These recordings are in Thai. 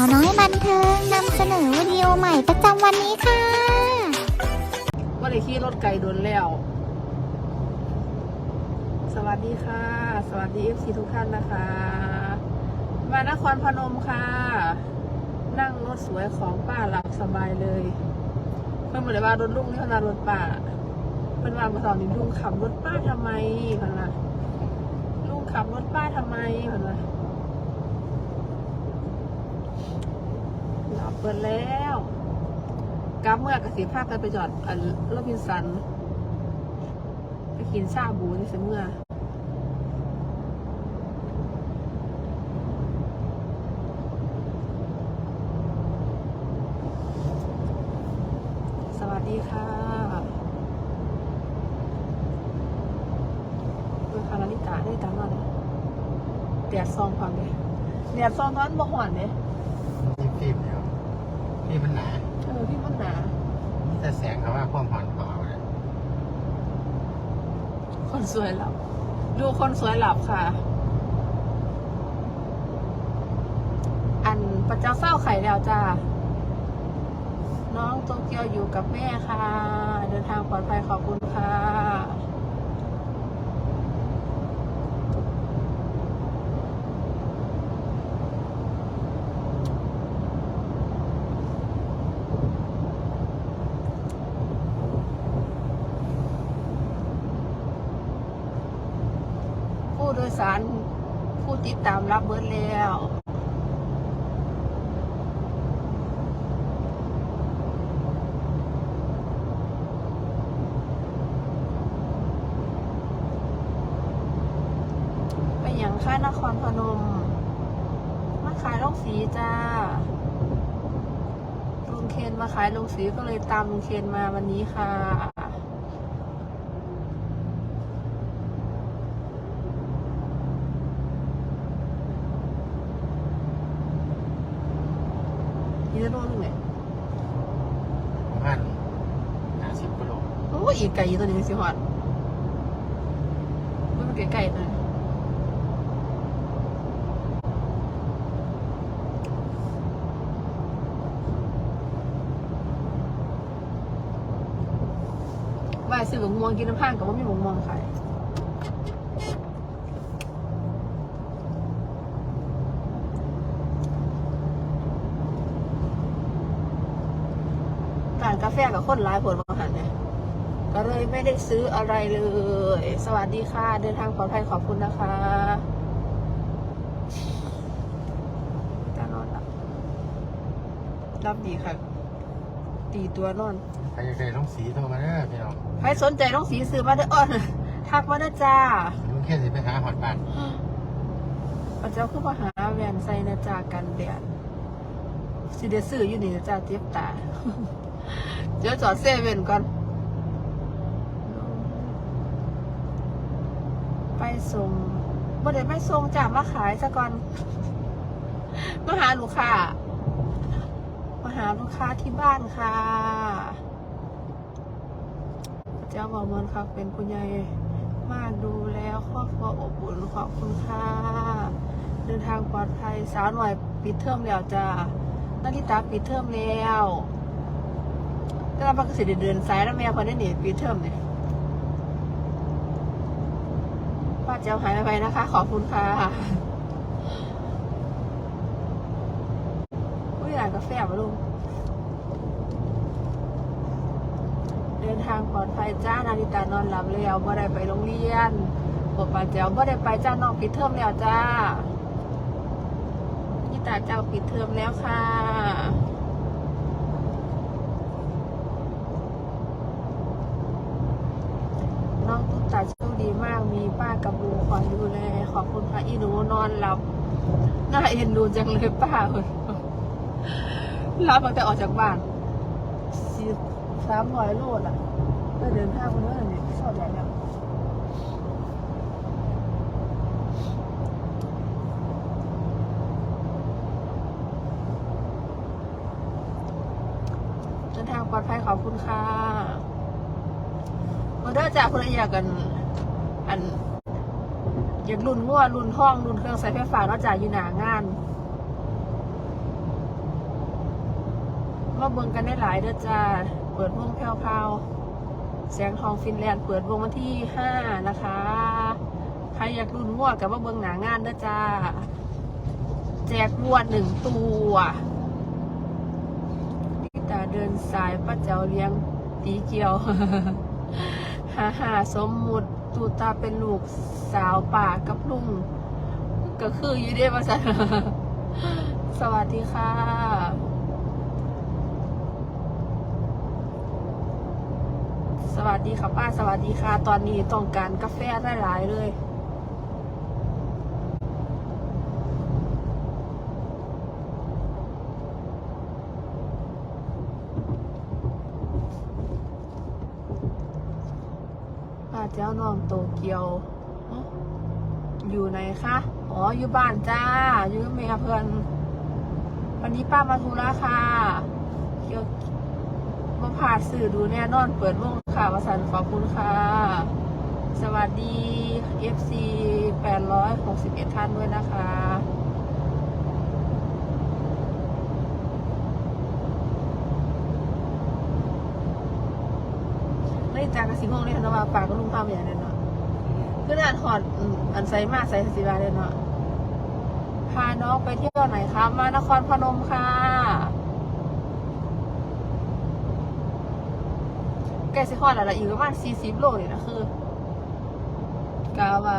าวน้อยบันเทิงนำเสนอวิดีโอใหม่ประจำวันนี้ค่ะว่าได้ขี่รถไก่โดนแล้ว สวัสดีค่ะ สวัสดีเอฟซีทุกท่านนะคะ มานครพนมค่ะ นั่งรถสวยของป้าหลับสบายเลย เพิ่นบอกเลยว่ารถลุงนี่ขนารถป้าเพิ่นว่ามาสอนนี่ลุงขับรถป้าทำไมเพิ่นาลุงขับรถป้าทำไมเพิ่นา เปิดแล้วกลับเมื่อกระสิภาคกันไปจอดอันโรบินสันไปกินชาบูนี่เสมื่อสวัสดีค่ะดูคาราลิกาได้ตามมาเลยแดดซองความเลยแดดซองนั้นบ่หอนเนี่ย นี่ฟิล์มเดียวฟิล์มมันหนาเออพี่มันหนาแต่แสงเขาว่าความผ่อนเบาเลยคนสวยหลับ ดูคนสวยหลับค่ะ อันประเจ้าเศร้าไข่แล้วจ้าน้องโตเกียวอยู่กับแม่ค่ะ เดินทางปลอดภัยขอบคุณค่ะ ผู้โดยสารผู้ติดตามรับเบิร์ดแล้วเป็นอย่างค่ายนครพนม มาขายลงสีจ้า ลุงเคนมาขายลงสีก็เลยตามลุงเคนมาวันนี้ค่ะ นี่จะโดนหนึ่งเลย ประมาณห้าสิบกิโล โอ้ยอีกไก่ตัวนี้สิหอดมันเป็นไก่ๆนะว่าซื้อหมกม่วงกินน้ำพังกับว่ามีหมกม่วงขายร้านกาแฟกับคนร้ายผลบางหันเนี่ย ก็เลยไม่ได้ซื้ออะไรเลย สวัสดีค่ะ เดินทางปลอดภัยขอบคุณนะคะจะนอนหลับรับดีค่ะ ตีตัวนอน ใครอยากได้ลงสีโทรมาเด้อพี่น้องใครสนใจต้องสีซื้อมาเด้ออ้อนทักมาเด้อจ้าลุงเขียนสิไปหาหอดบ้านพระเจ้าคือมาหาแหวนใส่นะจ้ากันแดดสิเดซื้ออยู่นี่นะจ้าเจ็บตา เดี๋ยวจอดเซเว่นก่อน ไปส่งบ่ได้ไปส่งจ้ามาขายซะก่อน มาหาลูกค้า มาหาลูกค้าที่บ้านค่ะ เจ้าบอมันค่ะเป็นคุณยายมากดูแล้วครอบครัวอบอุ่นขอบคุณค่ะ เดินทางปลอดภัยสาวหน่อยปิดเทอมแล้วจ้านาฬิตาปิดเทอมแล้วแต่เราปกติเดินสายแล้วแม่คนนี้หนีปิดเทอมเนี่ย ป้าเจ้าหายไปนะคะ ขอบคุณค่ะอุ้ยร้านกาแฟมาลุงเดินทางปลอดภัยจ้านาฬิตานอนหลับแล้วบ่ได้ไปโรงเรียนปวดป้าเจ้าบ่ได้ไปจ้าน้องปิดเทอมแล้วจ้านิตาเจ้าปิดเทอมแล้วค่ะ น้องตุ๊กตาโชคดีมาก มีป้า กับลุงคอยดูแลขอบคุณค่ะอีหนูนอนหลับน่าเอ็นดูจังเลยป้าคนรับตั้งแต่ออกจากบ้านสิบสามร้อยโลดอะก็เดินทางมาเรื่อยเนี่ชอบใหญ่แล้วเดินทางปลอดภัยขอบคุณค่ะมาเด้จากคนละอยากัน อัน อยากรุ่นงัวรุ่นห้องรุ่นเครื่องใช้ไฟฟ้าเนอกจากอยู่หนางานมาเบิ่งกันได้หลายเด้อจ้า เปิดวงแพรวๆแสงทองฟินแลนด์เปิดวงวันที่ห้านะคะ ใครอยากรุ่นง่วกับมาเบิ่งหนางานเด้อจ้า แจกวัวหนึ่งตัวลิตาเดินสายป้าเจ้าเลี้ยงตีเกียวฮ่าฮ่าสมมุติ ตูตาเป็นลูกสาวป่ากับลุงก็คืออยู่ได้มาสันสวัสดีค่ะสวัสดีค่ะป้าสวัสดีค่ะ ตอนนี้ต้องการกาแฟได้หลายๆเลย เจ้าน้องโตเกียว อยู่ไหนคะ อ๋อ อยู่บ้านจ้า อยู่กับแม่เพื่อน วันนี้ป้ามาธุระค่ะเกี่ยวมาผ่าสื่อดูแน่นอนเปิดวงค่ะวสันขอบคุณค่ะ สวัสดี FC 861 ท่านด้วยนะคะ เลยจากกระสิงงเลยนะว่าปากก็ลุงพามอย่างนั้นเนาะคืออ่านหอดอันใส่มาใส่สิบาเลยเนาะพาน้องไปเที่ยวไหนคะมานครพนมค่ะแกสิฮอดอะไรอีกประมาณสี่สิบโลเลยนะคือ กาว่า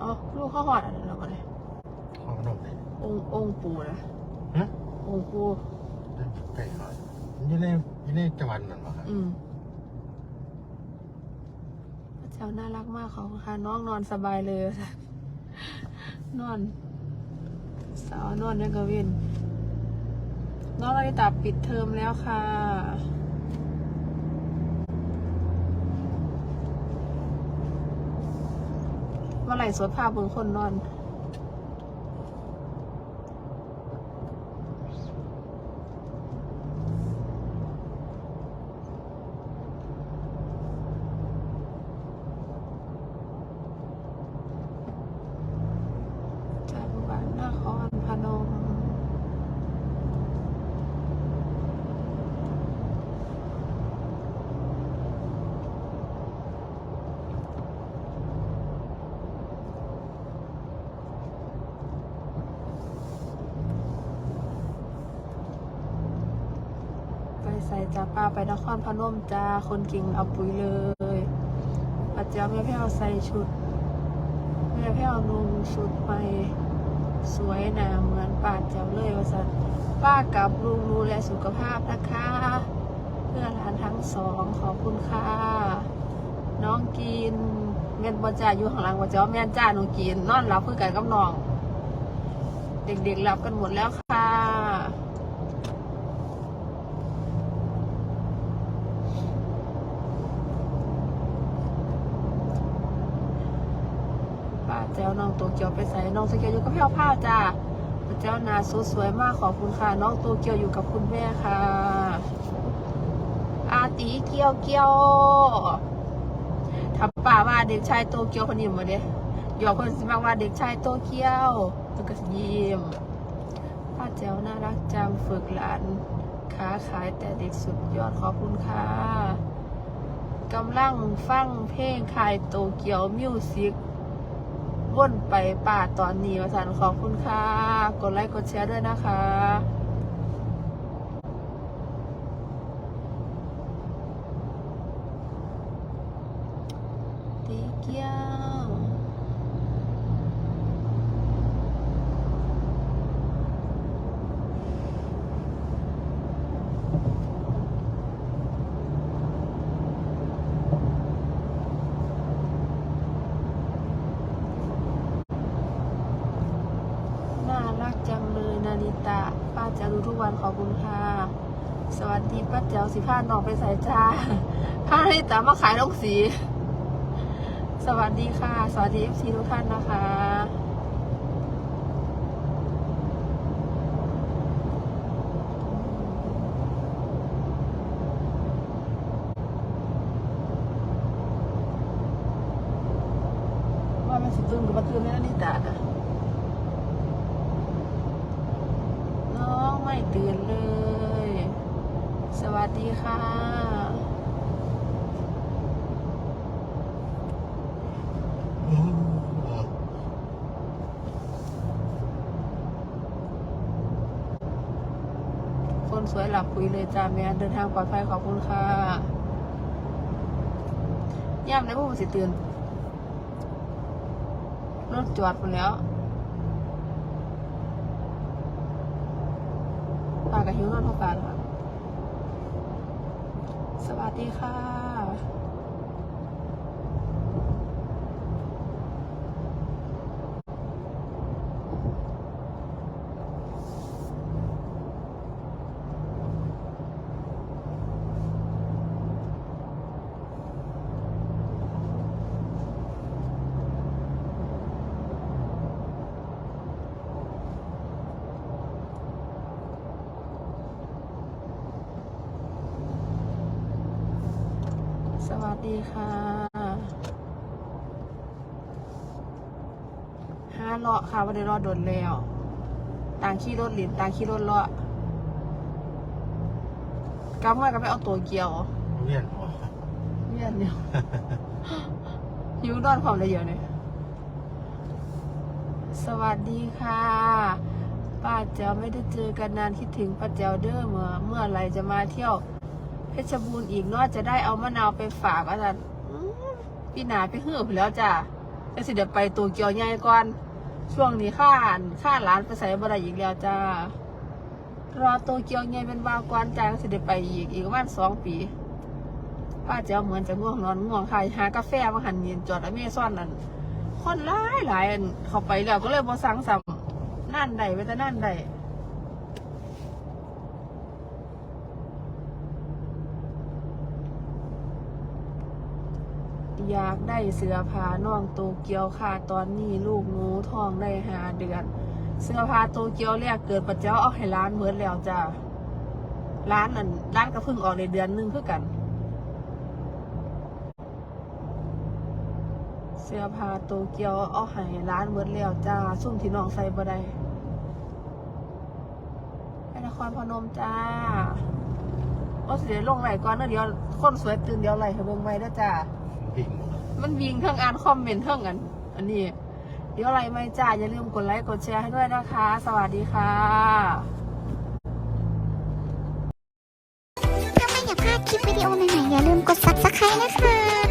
อ๋อลูกเขาหอดอะไรแล้วกันเลย ห้องนมเลย องค์องค์ปู่นะฮะองค์ปู่ได้ใกล้หน่อยอยู่ในอยู่ในจังหวัดนั่นเหรอครับอืมพระเจ้าน่ารักมากเขาค่ะน้องนอนสบายเลย นอน สาวนอนยังกระวิน น้องนาฬิตาปิดเทอมแล้วค่ะเมื่อไหร่สวดภาพเบิ่งคนนอน จากบ้านนครพนม ไปใส่ จ้าป้าไปนครพนมจ้าคนเก่งเอาปุ๋ยเลยปัจเจ้าแม่แพ้วใส่ชุด แม่แพ้วนุ่งชุดไปสวยหนาเหมือนป่าเจ้าเลยว่าสันป้ากับลุงดูแลสุขภาพนะคะ เพื่อหลานทั้งสองขอบคุณค่ะ น้องกินเงินบจ่าอยู่ข้างหลังว่าจะว่าแม่นจ้าหนูกินนอนหลับเพื่อกันกับน้อง เด็กๆหลับกันหมดแล้วค่ะ ป้าแจ้วน้องโตเกียวไปใส่น้องโตเกียวอยู่กับพี่เอาผ้าจ้าป้าแจ้วนาสสวยมากขอบคุณค่ะ น้องโตเกียวอยู่กับคุณแม่ค่ะ อาตีเกียวเกียวถ้าป้าว่าเด็กชายโตเกียวคนนี้มาเด้หยอกคนสิมากว่าเด็กชายโตเกียวแล้วก็ยิ้มป้าแจ้วน่ารักจังฝึกหลานค้าขายแต่เด็กสุดยอดขอบคุณค่ะกำลังฟังเพลงขายโตเกียวมิวสิก ว่นไปป่าตอนนี้มาสันขอบคุณค่ะ กดไลค์กดแชร์ด้วยนะคะ ตีเกียวน่ารักจังเลยนาริตะ ป้าจะดูทุก วันขอบคุณค่ะสวัสดีป้าแจ๋วสิพาหนอกไปใส่จ้าผ้าให้ตามาขายลงสี สวัสดีค่ะ สวัสดีเอฟซีทุกท่านนะคะาสิตื่นกับมาตื่นแม่นานิตาน้องไม่ตื่นเลย สวัสดีค่ะ คนสวยหลับคุยเลยจ้าแม่เดินทางปลอดภัยขอบคุณค่ะย่ำในพวกมันสิตื่นรถจอดหมดแล้วปากกับหิวนอนเท่ากันค่ะ สวัสดีค่ะ สวัส ดีค่ะห้าเลาะค่ะวันนี้รอดนแล้วต่างขี่รถหลินต่างขี่รถเลาะกำเมื่อก็ไม่เอาตัวเกียวเวียนหัวเวียนเดียวหิวนอนความละเอียดเนี่ยสวัสดีค่ะ ป้าเจ้าไม่ได้เจอกันนานคิดถึงป้าเจ้าเด้อเมื่อเมื่อไหรจะมาเที่ยวเพ ชรบูรณ์อีกเนอะจะได้เอามะนาวไปฝากอาจารย์พี่หนาไปเหือบแล้วจ้ะจะสิเดี๋ยวไปตัวเกียวใหญ่ก่อน ช่วงนี้ข้าอ่านข้าร้านไปใส่บะไรอีกแล้วจ้ารอตัวเกียวใหญ่เป็นวาวก่อนจ้าก็สิเดี๋ยวไปอีกอีกประมาณสองปีป้าเจ้าเหมือนจะง่วงนอนง่วงค่ะหากาแฟมาหันเย็นจอดอเมซอนนั่นคนหลายหลายเข้าไปแล้วก็เลยบ่สั่งซ้ำนั่นใดไปแต่นั่นใด อยากได้เสื้อผ้าน้องโตเกียวค่ะตอนนี้ลูกหนูท้องได้หาเดือน เสื้อผ้าโตเกียวแรกเกิดปัจเจ้าเอาให้ร้านเหมือนแล้วจ้าร้านนั่นร้านก็เพิ่งออกในเดือนหนึงคือกัน เสื้อผ้าโตเกียวเอาให้ร้านเหมือนแล้วจ้าซุ่มที่น้องใส่บ่ได้ไปนครพนมจ้าโอ้สิเดี๋ยวลงไหลก่อนเนอะเดี๋ยวคนสวยตื่นเดี๋ยวไหลให้เบิ่งไว้เด้อจ้า วิ่งหมดมันวิ่งทั้งอ่านคอมเมนต์ทั้งอัน อันนี้ เดี๋ยวอะไรไม่จ้าอย่าลืมกดไลค์กดแชร์ให้ด้วยนะคะ สวัสดีค่ะถ้าไม่อยากพลาดคลิปวิดีโอใหม่ๆอย่าลืมกด subscribe นะคะ